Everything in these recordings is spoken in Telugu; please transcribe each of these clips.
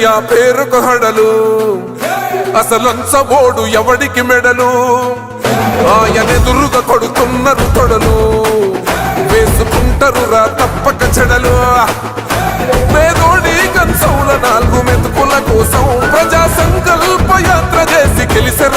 భయమెరుగని ఆ పేరుకు హడలు. అసలంచబోడు ఎవడికి మెడలు? ఆయనెదురుగా కొడుతున్నారు తొడలు. వేసుకుంటారు రా తప్పక చెడలు. పేదోడి కంచౌల నాలుగు మెతుకుల కోసం ప్రజా సంకల్ప యాత్ర చేసి గెలిసిన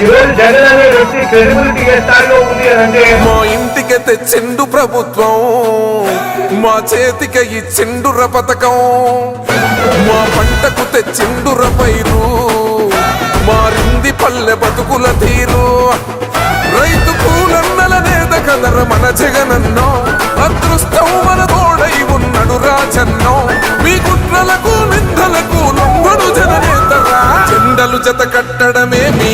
ఈరోజు జగన్ అనే వ్యక్తి క్రెడిబిలిటీ స్థాయిలో ఉంది అని అంటే మా ఇంటికి తెచ్చిండు ప్రభుత్వం మా చేతికి ఇచ్చిండుర పథకం మా పంటకు తెచ్చిండుర పైరు మారింది పల్లె బతుకుల తీరు. రైతు పూలన్నల నేత కదర మన జగనన్నో అదృష్టం మన తోడై ఉన్నడు రాజన్నో. మీ కుట్రలకు నిందలకు లొంగడు జననేతరా? జెండలు జత కట్టడమే